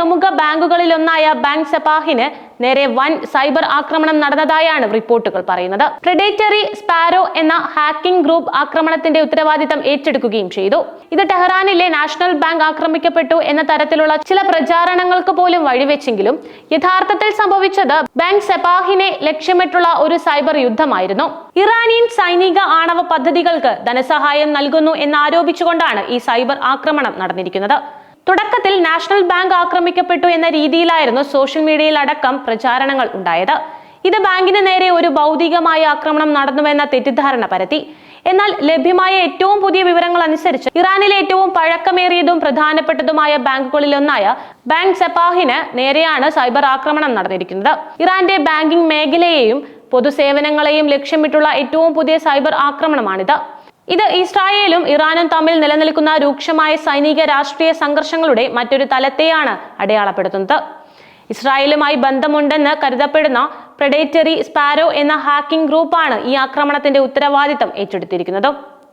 പ്രമുഖ ബാങ്കുകളിലൊന്നായ ബാങ്ക് സെപാഹിന് നേരെ വൻ സൈബർ ആക്രമണം നടന്നതായാണ് റിപ്പോർട്ടുകൾ പറയുന്നത്. പ്രെഡേറ്ററി സ്പാരോ എന്ന ഹാക്കിംഗ് ഗ്രൂപ്പ് ആക്രമണത്തിന്റെ ഉത്തരവാദിത്തം ഏറ്റെടുക്കുകയും ചെയ്തു. ഇത് ടെഹ്റാനിലെ നാഷണൽ ബാങ്ക് ആക്രമിക്കപ്പെട്ടു എന്ന തരത്തിലുള്ള ചില പ്രചാരണങ്ങൾക്ക് പോലും വഴിവെച്ചെങ്കിലും യഥാർത്ഥത്തിൽ സംഭവിച്ചത് ബാങ്ക് സെപാഹിനെ ലക്ഷ്യമിട്ടുള്ള ഒരു സൈബർ യുദ്ധമായിരുന്നു. ഇറാനിയൻ സൈനിക ആണവ പദ്ധതികൾക്ക് ധനസഹായം നൽകുന്നു എന്നാരോപിച്ചുകൊണ്ടാണ് ഈ സൈബർ ആക്രമണം നടന്നിരിക്കുന്നത്. തുടക്കത്തിൽ നാഷണൽ ബാങ്ക് ആക്രമിക്കപ്പെട്ടു എന്ന രീതിയിലായിരുന്നു സോഷ്യൽ മീഡിയയിൽ അടക്കം പ്രചാരണങ്ങൾ ഉണ്ടായത്. ഇത് ബാങ്കിന് നേരെ ഒരു ഭൗതികമായ ആക്രമണം നടന്നുവെന്ന തെറ്റിദ്ധാരണ പരത്തി. എന്നാൽ ലഭ്യമായ ഏറ്റവും പുതിയ വിവരങ്ങൾ അനുസരിച്ച് ഇറാനിലെ ഏറ്റവും പഴക്കമേറിയതും പ്രധാനപ്പെട്ടതുമായ ബാങ്കുകളിലൊന്നായ ബാങ്ക് സെപാഹിന് നേരെയാണ് സൈബർ ആക്രമണം നടന്നിരിക്കുന്നത്. ഇറാന്റെ ബാങ്കിംഗ് മേഖലയെയും പൊതുസേവനങ്ങളെയും ലക്ഷ്യമിട്ടുള്ള ഏറ്റവും പുതിയ സൈബർ ആക്രമണമാണിത്. ഇത് ഇസ്രായേലും ഇറാനും തമ്മിൽ നിലനിൽക്കുന്ന രൂക്ഷമായ സൈനിക രാഷ്ട്രീയ സംഘർഷങ്ങളുടെ മറ്റൊരു തലത്തെയാണ് അടയാളപ്പെടുത്തുന്നത്. ഇസ്രായേലുമായി ബന്ധമുണ്ടെന്ന് കരുതപ്പെടുന്ന പ്രഡേറ്ററി സ്പാരോ എന്ന ഹാക്കിംഗ് ഗ്രൂപ്പാണ് ഈ ആക്രമണത്തിന്റെ ഉത്തരവാദിത്തം ഏറ്റെടുത്തിരിക്കുന്നത്.